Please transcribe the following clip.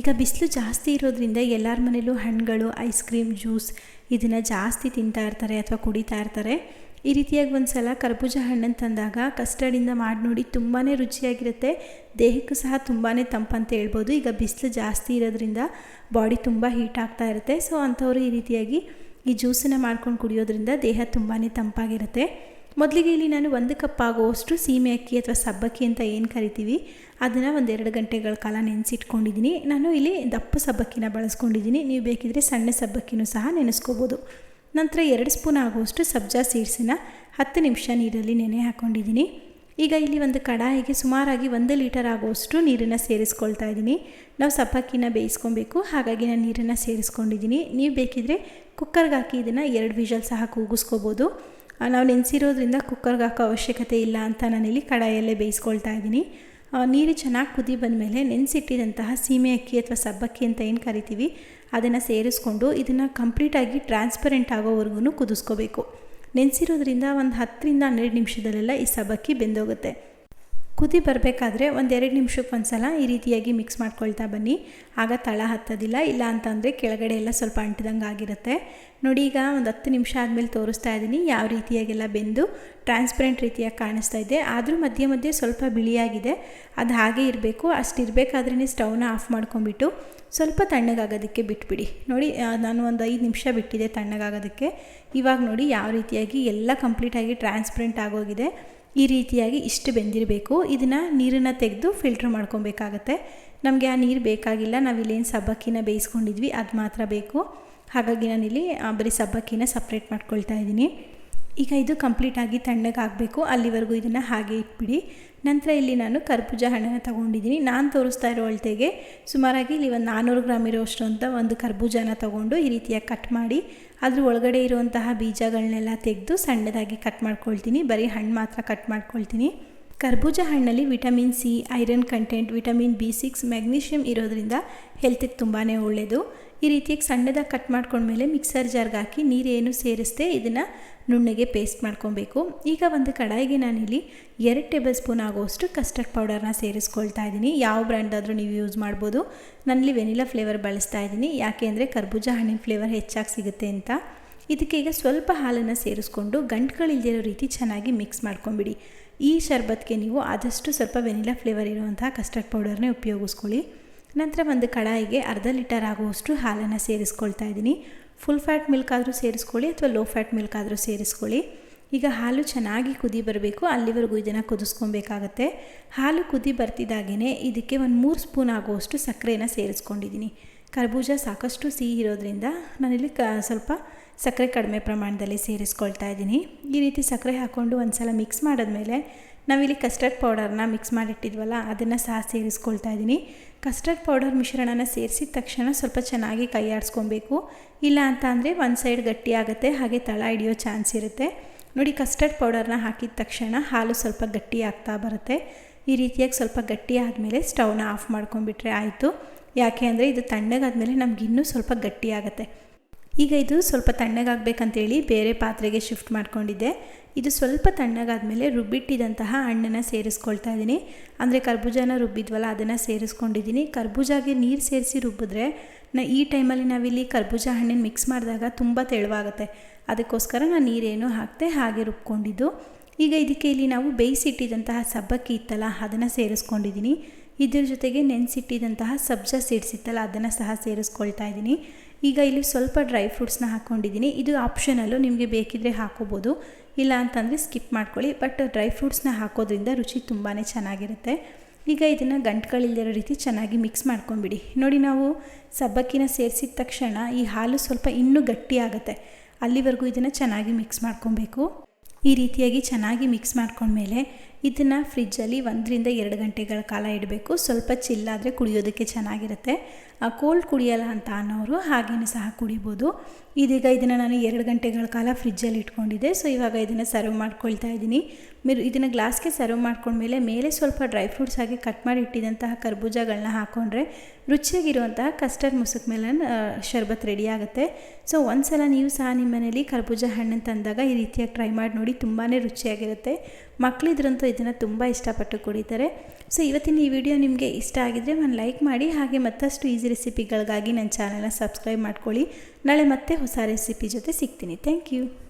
ಈಗ ಬಿಸಿಲು ಜಾಸ್ತಿ ಇರೋದ್ರಿಂದ ಎಲ್ಲರ ಮನೇಲೂ ಹಣ್ಣುಗಳು ಐಸ್ ಕ್ರೀಮ್ ಜ್ಯೂಸ್ ಇದನ್ನು ಜಾಸ್ತಿ ತಿಂತಾ ಇರ್ತಾರೆ ಅಥವಾ ಕುಡಿತಾ ಇರ್ತಾರೆ. ಈ ರೀತಿಯಾಗಿ ಒಂದು ಸಲ ಕರ್ಬೂಜ ಹಣ್ಣನ್ನು ತಂದಾಗ ಕಸ್ಟರ್ಡಿಂದ ಮಾಡಿ ನೋಡಿ ತುಂಬಾ ರುಚಿಯಾಗಿರುತ್ತೆ. ದೇಹಕ್ಕೂ ಸಹ ತುಂಬಾ ತಂಪಂತ ಹೇಳ್ಬೋದು. ಈಗ ಬಿಸಿಲು ಜಾಸ್ತಿ ಇರೋದ್ರಿಂದ ಬಾಡಿ ತುಂಬ ಹೀಟ್ ಆಗ್ತಾ ಇರುತ್ತೆ. ಸೊ ಅಂಥವ್ರು ಈ ರೀತಿಯಾಗಿ ಈ ಜ್ಯೂಸನ್ನು ಮಾಡ್ಕೊಂಡು ಕುಡಿಯೋದ್ರಿಂದ ದೇಹ ತುಂಬಾ ತಂಪಾಗಿರುತ್ತೆ. ಮೊದಲಿಗೆ ಇಲ್ಲಿ ನಾನು ಒಂದು ಕಪ್ ಆಗುವಷ್ಟು ಸೀಮೆ ಅಕ್ಕಿ ಅಥವಾ ಸಬ್ಬಕ್ಕಿ ಅಂತ ಏನು ಕರಿತೀವಿ, ಅದನ್ನು ಒಂದೆರಡು ಗಂಟೆಗಳ ಕಾಲ ನೆನೆಸಿಟ್ಕೊಂಡಿದ್ದೀನಿ ನಾನು ಇಲ್ಲಿ ದಪ್ಪ ಸಬ್ಬಕ್ಕಿನ ಬಳಸ್ಕೊಂಡಿದ್ದೀನಿ ನೀವು ಬೇಕಿದ್ರೆ ಸಣ್ಣ ಸಬ್ಬಕ್ಕಿನೂ ಸಹ ನೆನೆಸ್ಕೋಬೋದು. ನಂತರ ಎರಡು ಸ್ಪೂನ್ ಆಗುವಷ್ಟು ಸಬ್ಜಾ ಸೀಡ್ಸನ್ನ ಹತ್ತು ನಿಮಿಷ ನೀರಲ್ಲಿ ನೆನೆ ಹಾಕ್ಕೊಂಡಿದ್ದೀನಿ ಈಗ ಇಲ್ಲಿ ಒಂದು ಕಡಾಯಿಗೆ ಸುಮಾರಾಗಿ ಒಂದು ಲೀಟರ್ ಆಗುವಷ್ಟು ನೀರನ್ನು ಸೇರಿಸ್ಕೊಳ್ತಾ ಇದ್ದೀನಿ ನಾವು ಸಬ್ಬಕ್ಕಿನ ಬೇಯಿಸ್ಕೊಬೇಕು, ಹಾಗಾಗಿ ನಾನು ನೀರನ್ನು ಸೇರಿಸ್ಕೊಂಡಿದ್ದೀನಿ ನೀವು ಬೇಕಿದ್ರೆ ಕುಕ್ಕರ್ಗೆ ಹಾಕಿ ಇದನ್ನು ಎರಡು ವಿಷಲ್ ಸಹ ಕೂಗಿಸ್ಕೋಬೋದು. ನಾವು ನೆನೆಸಿರೋದ್ರಿಂದ ಕುಕ್ಕರ್ಗೆ ಹಾಕೋ ಅವಶ್ಯಕತೆ ಇಲ್ಲ ಅಂತ ನಾನಿಲ್ಲಿ ಕಡಾಯಲ್ಲೇ ಬೇಯಿಸ್ಕೊಳ್ತಾ ಇದ್ದೀನಿ. ನೀರು ಚೆನ್ನಾಗಿ ಕುದಿ ಬಂದಮೇಲೆ ನೆನೆಸಿಟ್ಟಿದಂತಹ ಸೀಮೆ ಅಕ್ಕಿ ಅಥವಾ ಸಬ್ಬಕ್ಕಿ ಅಂತ ಏನು ಕರಿತೀವಿ, ಅದನ್ನು ಸೇರಿಸ್ಕೊಂಡು ಇದನ್ನು ಕಂಪ್ಲೀಟಾಗಿ ಟ್ರಾನ್ಸ್ಪರೆಂಟ್ ಆಗೋವರೆಗೂ ಕುದಿಸ್ಕೋಬೇಕು. ನೆನೆಸಿರೋದ್ರಿಂದ ಒಂದು ಹತ್ತರಿಂದ ಹನ್ನೆರಡು ನಿಮಿಷದಲ್ಲೆಲ್ಲ ಈ ಸಬ್ಬಕ್ಕಿ ಬೆಂದೋಗುತ್ತೆ. ಕುದಿ ಬರಬೇಕಾದ್ರೆ ಒಂದೆರಡು ನಿಮಿಷಕ್ಕೆ ಒಂದು ಸಲ ಈ ರೀತಿಯಾಗಿ ಮಿಕ್ಸ್ ಮಾಡ್ಕೊಳ್ತಾ ಬನ್ನಿ. ಆಗ ತಳ ಹತ್ತೋದಿಲ್ಲ, ಇಲ್ಲ ಅಂತಂದರೆ ಕೆಳಗಡೆ ಎಲ್ಲ ಸ್ವಲ್ಪ ಅಂಟಿದಂಗೆ ಆಗಿರುತ್ತೆ. ನೋಡಿ, ಈಗ ಒಂದು ಹತ್ತು ನಿಮಿಷ ಆದಮೇಲೆ ತೋರಿಸ್ತಾ ಇದ್ದೀನಿ ಯಾವ ರೀತಿಯಾಗೆಲ್ಲ ಬೆಂದು ಟ್ರಾನ್ಸ್ಪರೆಂಟ್ ರೀತಿಯಾಗಿ ಕಾಣಿಸ್ತಾ ಇದೆ. ಆದರೂ ಮಧ್ಯೆ ಮಧ್ಯೆ ಸ್ವಲ್ಪ ಬಿಳಿಯಾಗಿದೆ. ಅದು ಹಾಗೆ ಇರಬೇಕು, ಅಷ್ಟು ಇರಬೇಕಾದ್ರೇ ಸ್ಟವ್ನ ಆಫ್ ಮಾಡ್ಕೊಂಬಿಟ್ಟು ಸ್ವಲ್ಪ ತಣ್ಣಗಾಗೋದಕ್ಕೆ ಬಿಟ್ಬಿಡಿ. ನೋಡಿ ನಾನು ಒಂದು ಐದು ನಿಮಿಷ ಬಿಟ್ಟಿದೆ ತಣ್ಣಗಾಗೋದಕ್ಕೆ. ಇವಾಗ ನೋಡಿ, ಯಾವ ರೀತಿಯಾಗಿ ಎಲ್ಲ ಕಂಪ್ಲೀಟಾಗಿ ಟ್ರಾನ್ಸ್ಪರೆಂಟ್ ಆಗೋಗಿದೆ. ಈ ರೀತಿಯಾಗಿ ಇಷ್ಟು ಬೆಂದಿರಬೇಕು. ಇದನ್ನು ನೀರನ್ನು ತೆಗೆದು ಫಿಲ್ಟ್ರ್ ಮಾಡ್ಕೊಬೇಕಾಗತ್ತೆ. ನಮಗೆ ಆ ನೀರು ಬೇಕಾಗಿಲ್ಲ. ನಾವಿಲ್ಲೇನು ಸಬ್ಬಕ್ಕಿನ ಬೇಯಿಸ್ಕೊಂಡಿದ್ವಿ. ಅದು ಮಾತ್ರ ಬೇಕು. ಹಾಗಾಗಿ ನಾನಿಲ್ಲಿ ಬರೀ ಸಬ್ಬಕ್ಕಿನ ಸಪ್ರೇಟ್ ಮಾಡ್ಕೊಳ್ತಾ ಇದ್ದೀನಿ. ಈಗ ಇದು ಕಂಪ್ಲೀಟಾಗಿ ತಣ್ಣಗಾಗಬೇಕು ಅಲ್ಲಿವರೆಗೂ ಇದನ್ನು ಹಾಗೆ ಇಟ್ಬಿಡಿ. ನಂತರ ಇಲ್ಲಿ ನಾನು ಕರ್ಬೂಜ ಹಣ್ಣನ್ನು ತೊಗೊಂಡಿದ್ದೀನಿ. ನಾನು ತೋರಿಸ್ತಾ ಇರೋ ಅಳತೆಗೆ ಸುಮಾರಾಗಿ ಇಲ್ಲಿ ಒಂದು ನಾನ್ನೂರು ಗ್ರಾಮ್ ಇರೋಷ್ಟು ಅಂತ ಒಂದು ಕರ್ಬೂಜನ ತೊಗೊಂಡು ಈ ರೀತಿಯಾಗಿ ಕಟ್ ಮಾಡಿ, ಅದ್ರ ಒಳಗಡೆ ಇರುವಂತಹ ಬೀಜಗಳನ್ನೆಲ್ಲ ತೆಗೆದು ಸಣ್ಣದಾಗಿ ಕಟ್ ಮಾಡ್ಕೊಳ್ತೀನಿ. ಬರೀ ಹಣ್ಣು ಮಾತ್ರ ಕಟ್ ಮಾಡ್ಕೊಳ್ತೀನಿ. ಕರ್ಬೂಜ ಹಣ್ಣಲ್ಲಿ vitamin C, iron content, vitamin B six magnesium ಇರೋದ್ರಿಂದ ಹೆಲ್ತಿಗೆ ತುಂಬಾ ಒಳ್ಳೆಯದು ಈ ರೀತಿಯಾಗಿ ಸಣ್ಣದಾಗಿ ಕಟ್ ಮಾಡ್ಕೊಂಡ್ಮೇಲೆ ಮಿಕ್ಸರ್ ಜಾರ್ಗೆ ಹಾಕಿ ನೀರೇನು ಸೇರಿಸ್ದೆ ಇದನ್ನು ನುಣ್ಣಗೆ ಪೇಸ್ಟ್ ಮಾಡ್ಕೊಬೇಕು. ಈಗ ಒಂದು ಕಡಾಯಿಗೆ ನಾನಿಲ್ಲಿ ಎರಡು ಟೇಬಲ್ ಸ್ಪೂನ್ ಆಗೋಷ್ಟು ಕಸ್ಟರ್ಡ್ ಪೌಡರ್ನ ಸೇರಿಸ್ಕೊಳ್ತಾ ಇದ್ದೀನಿ. ಯಾವ ಬ್ರ್ಯಾಂಡಾದರೂ ನೀವು ಯೂಸ್ ಮಾಡ್ಬೋದು. ನನ್ನಲ್ಲಿ ವೆನಿಲಾ ಫ್ಲೇವರ್ ಬಳಸ್ತಾ ಇದ್ದೀನಿ. ಯಾಕೆ ಅಂದರೆ ಕರ್ಬೂಜ ಹಣ್ಣಿನ ಫ್ಲೇವರ್ ಹೆಚ್ಚಾಗಿ ಸಿಗುತ್ತೆ ಅಂತ. ಇದಕ್ಕೆ ಈಗ ಸ್ವಲ್ಪ ಹಾಲನ್ನು ಸೇರಿಸ್ಕೊಂಡು ಗಂಟುಗಳಿಲ್ದಿರೋ ರೀತಿ ಚೆನ್ನಾಗಿ ಮಿಕ್ಸ್ ಮಾಡ್ಕೊಂಬಿಡಿ. ಈ ಶರ್ಬತ್ಗೆ ನೀವು ಆದಷ್ಟು ಸ್ವಲ್ಪ ವೆನಿಲಾ ಫ್ಲೇವರ್ ಇರುವಂತಹ ಕಸ್ಟರ್ಡ್ ಪೌಡರ್ನೇ ಉಪಯೋಗಿಸ್ಕೊಳ್ಳಿ. ನಂತರ ಒಂದು ಕಡಾಯಿಗೆ ಅರ್ಧ ಲೀಟರ್ ಆಗುವಷ್ಟು ಹಾಲನ್ನು ಸೇರಿಸ್ಕೊಳ್ತಾ ಇದ್ದೀನಿ. ಫುಲ್ ಫ್ಯಾಟ್ ಮಿಲ್ಕ್ ಆದರೂ ಸೇರಿಸ್ಕೊಳ್ಳಿ ಅಥವಾ ಲೋ ಫ್ಯಾಟ್ ಮಿಲ್ಕ್ ಆದರೂ ಸೇರಿಸ್ಕೊಳ್ಳಿ. ಈಗ ಹಾಲು ಚೆನ್ನಾಗಿ ಕುದಿ ಬರಬೇಕು, ಅಲ್ಲಿವರೆಗೂ ಇದನ್ನು ಕುದಿಸ್ಕೊಬೇಕಾಗತ್ತೆ. ಹಾಲು ಕುದಿ ಬರ್ತಿದ್ದಾಗೇ ಇದಕ್ಕೆ ಒಂದು ಮೂರು ಸ್ಪೂನ್ ಆಗುವಷ್ಟು ಸಕ್ಕರೆಯನ್ನು ಸೇರಿಸ್ಕೊಂಡಿದ್ದೀನಿ. ಕರ್ಬೂಜ ಸಾಕಷ್ಟು ಸಿಹಿ ಇರೋದ್ರಿಂದ ನಾನಿಲ್ಲಿ ಕ ಸ್ವಲ್ಪ ಸಕ್ಕರೆ ಕಡಿಮೆ ಪ್ರಮಾಣದಲ್ಲಿ ಸೇರಿಸ್ಕೊಳ್ತಾ ಇದ್ದೀನಿ. ಈ ರೀತಿ ಸಕ್ಕರೆ ಹಾಕ್ಕೊಂಡು ಒಂದು ಸಲ ಮಿಕ್ಸ್ ಮಾಡಿದ್ಮೇಲೆ ನಾವಿಲ್ಲಿ ಕಸ್ಟರ್ಡ್ ಪೌಡರ್ನ ಮಿಕ್ಸ್ ಮಾಡಿಟ್ಟಿದ್ವಲ್ಲ, ಅದನ್ನು ಸಹ ಸೇರಿಸ್ಕೊಳ್ತಾ ಇದ್ದೀನಿ. ಕಸ್ಟರ್ಡ್ ಪೌಡರ್ ಮಿಶ್ರಣನ ಸೇರಿಸಿದ ತಕ್ಷಣ ಸ್ವಲ್ಪ ಚೆನ್ನಾಗಿ ಕೈ ಆಡಿಸ್ಕೊಬೇಕು. ಇಲ್ಲ ಅಂತ ಅಂದರೆ ಒಂದು ಸೈಡ್ ಗಟ್ಟಿ ಆಗುತ್ತೆ, ಹಾಗೆ ತಳ ಹಿಡಿಯೋ ಚಾನ್ಸ್ ಇರುತ್ತೆ. ನೋಡಿ, ಕಸ್ಟರ್ಡ್ ಪೌಡರ್ನ ಹಾಕಿದ ತಕ್ಷಣ ಹಾಲು ಸ್ವಲ್ಪ ಗಟ್ಟಿ ಆಗ್ತಾ ಬರುತ್ತೆ. ಈ ರೀತಿಯಾಗಿ ಸ್ವಲ್ಪ ಗಟ್ಟಿ ಆದಮೇಲೆ ಸ್ಟವ್ನ ಆಫ್ ಮಾಡ್ಕೊಂಡ್ಬಿಟ್ರೆ ಆಯಿತು. ಯಾಕೆ ಅಂದರೆ ಇದು ತಣ್ಣಗಾದಮೇಲೆ ನಮ್ಗೆ ಇನ್ನೂ ಸ್ವಲ್ಪ ಗಟ್ಟಿ ಆಗುತ್ತೆ. ಈಗ ಇದು ಸ್ವಲ್ಪ ತಣ್ಣಗಾಗಬೇಕಂತೇಳಿ ಬೇರೆ ಪಾತ್ರೆಗೆ ಶಿಫ್ಟ್ ಮಾಡ್ಕೊಂಡಿದ್ದೆ. ಇದು ಸ್ವಲ್ಪ ತಣ್ಣಗಾದ್ಮೇಲೆ ರುಬ್ಬಿಟ್ಟಿದಂತಹ ಹಣ್ಣನ್ನು ಸೇರಿಸ್ಕೊಳ್ತಾ ಇದ್ದೀನಿ. ಅಂದರೆ ಕರ್ಬೂಜನ ರುಬ್ಬಿದ್ವಲ್ಲ, ಅದನ್ನು ಸೇರಿಸ್ಕೊಂಡಿದ್ದೀನಿ. ಕರ್ಬೂಜಾಗೆ ನೀರು ಸೇರಿಸಿ ರುಬ್ಬಿದ್ರೆ ನಾ ಈ ಟೈಮಲ್ಲಿ ನಾವಿಲ್ಲಿ ಕರ್ಬೂಜ ಹಣ್ಣಿನ ಮಿಕ್ಸ್ ಮಾಡಿದಾಗ ತುಂಬ ತೆಳುವಾಗುತ್ತೆ. ಅದಕ್ಕೋಸ್ಕರ ನಾನು ನೀರೇನು ಹಾಕ್ತೆ ಹಾಗೆ ರುಬ್ಕೊಂಡಿದ್ದು. ಈಗ ಇದಕ್ಕೆ ಇಲ್ಲಿ ನಾವು ಬೇಯಿಸಿಟ್ಟಿದ್ದಂತಹ ಸಬ್ಬಕ್ಕಿ ಇತ್ತಲ್ಲ, ಅದನ್ನು ಸೇರಿಸ್ಕೊಂಡಿದ್ದೀನಿ. ಇದ್ರ ಜೊತೆಗೆ ನೆನೆಸಿಟ್ಟಿದಂತಹ ಸಬ್ಜಾ ಸೀಡ್ಸ್ ಇತ್ತಲ್ಲ, ಅದನ್ನು ಸಹ ಸೇರಿಸ್ಕೊಳ್ತಾ ಇದ್ದೀನಿ. ಈಗ ಇಲ್ಲಿ ಸ್ವಲ್ಪ ಡ್ರೈ ಫ್ರೂಟ್ಸ್ನ ಹಾಕ್ಕೊಂಡಿದ್ದೀನಿ ಇದು ಆಪ್ಷನಲ್ಲು ನಿಮಗೆ ಬೇಕಿದ್ರೆ ಹಾಕೋಬೋದು. ಇಲ್ಲ ಅಂತಂದರೆ ಸ್ಕಿಪ್ ಮಾಡ್ಕೊಳ್ಳಿ. ಬಟ್ ಡ್ರೈ ಫ್ರೂಟ್ಸ್ನ ಹಾಕೋದ್ರಿಂದ ರುಚಿ ತುಂಬಾ ಚೆನ್ನಾಗಿರುತ್ತೆ. ಈಗ ಇದನ್ನು ಗಂಟುಗಳಿಲ್ಲದಿರೋ ರೀತಿ ಚೆನ್ನಾಗಿ ಮಿಕ್ಸ್ ಮಾಡ್ಕೊಂಬಿಡಿ ನೋಡಿ ನಾವು ಸಬ್ಬಕ್ಕಿನ ಸೇರಿಸಿದ ತಕ್ಷಣ ಈ ಹಾಲು ಸ್ವಲ್ಪ ಇನ್ನೂ ಗಟ್ಟಿ ಆಗುತ್ತೆ. ಅಲ್ಲಿವರೆಗೂ ಇದನ್ನು ಚೆನ್ನಾಗಿ ಮಿಕ್ಸ್ ಮಾಡ್ಕೊಬೇಕು. ಈ ರೀತಿಯಾಗಿ ಚೆನ್ನಾಗಿ ಮಿಕ್ಸ್ ಮಾಡ್ಕೊಂಡ್ಮೇಲೆ ಇದನ್ನು ಫ್ರಿಜ್ಜಲ್ಲಿ ಒಂದರಿಂದ ಎರಡು ಗಂಟೆಗಳ ಕಾಲ ಇಡಬೇಕು. ಸ್ವಲ್ಪ ಚಿಲ್ಲಾದರೆ ಕುಡಿಯೋದಕ್ಕೆ ಚೆನ್ನಾಗಿರುತ್ತೆ. ಕೋಲ್ಡ್ ಕುಡಿಯಲ್ಲ ಅಂತ ಅನ್ನೋರು ಹಾಗೇನೂ ಸಹ ಕುಡಿಬೋದು. ಇದೀಗ ಇದನ್ನು ನಾನು ಎರಡು ಗಂಟೆಗಳ ಕಾಲ ಫ್ರಿಜ್ಜಲ್ಲಿ ಇಟ್ಕೊಂಡಿದ್ದೆ. ಸೊ ಇವಾಗ ಇದನ್ನು ಸರ್ವ್ ಮಾಡ್ಕೊಳ್ತಾ ಇದ್ದೀನಿ. మీరు ಇದನ್ನು ಗ್ಲಾಸ್ಗೆ ಸರ್ವ್ ಮಾಡ್ಕೊಂಡ್ಮೇಲೆ ಮೇಲೆ ಸ್ವಲ್ಪ ಡ್ರೈ ಫ್ರೂಟ್ಸ್ ಹಾಗೆ ಕಟ್ ಮಾಡಿ ಇಟ್ಟಿದಂತಹ ಕರ್ಬೂಜಗಳನ್ನ ಹಾಕ್ಕೊಂಡ್ರೆ ರುಚಿಯಾಗಿರುವಂತಹ ಕಸ್ಟರ್ಡ್ ಮುಸುಕ್ ಮೇಲೆ ಶರ್ಬತ್ ರೆಡಿ ಆಗುತ್ತೆ. ಸೊ ಒಂದು ಸಲ ನೀವು ಸಹ ನಿಮ್ಮ ಮನೇಲಿ ಕರ್ಬೂಜ ಹಣ್ಣನ್ನು ತಂದಾಗ ಈ ರೀತಿಯಾಗಿ ಟ್ರೈ ಮಾಡಿ ನೋಡಿ ತುಂಬಾ ರುಚಿಯಾಗಿರುತ್ತೆ. ಮಕ್ಕಳಿದ್ರಂತೂ ಇದನ್ನು ತುಂಬ ಇಷ್ಟಪಟ್ಟು ಕುಡಿತಾರೆ. ಸೊ ಇವತ್ತಿನ ಈ ವಿಡಿಯೋ ನಿಮಗೆ ಇಷ್ಟ ಆಗಿದ್ರೆ ಒಂದು ಲೈಕ್ ಮಾಡಿ, ಹಾಗೆ ಮತ್ತಷ್ಟು ಈಸಿ ರೆಸಿಪಿಗಳಿಗಾಗಿ ನನ್ನ ಚಾನಲ್ನ ಸಬ್ಸ್ಕ್ರೈಬ್ ಮಾಡ್ಕೊಳ್ಳಿ. ನಾಳೆ ಮತ್ತೆ ಹೊಸ ರೆಸಿಪಿ ಜೊತೆ ಸಿಗ್ತೀನಿ. Thank you.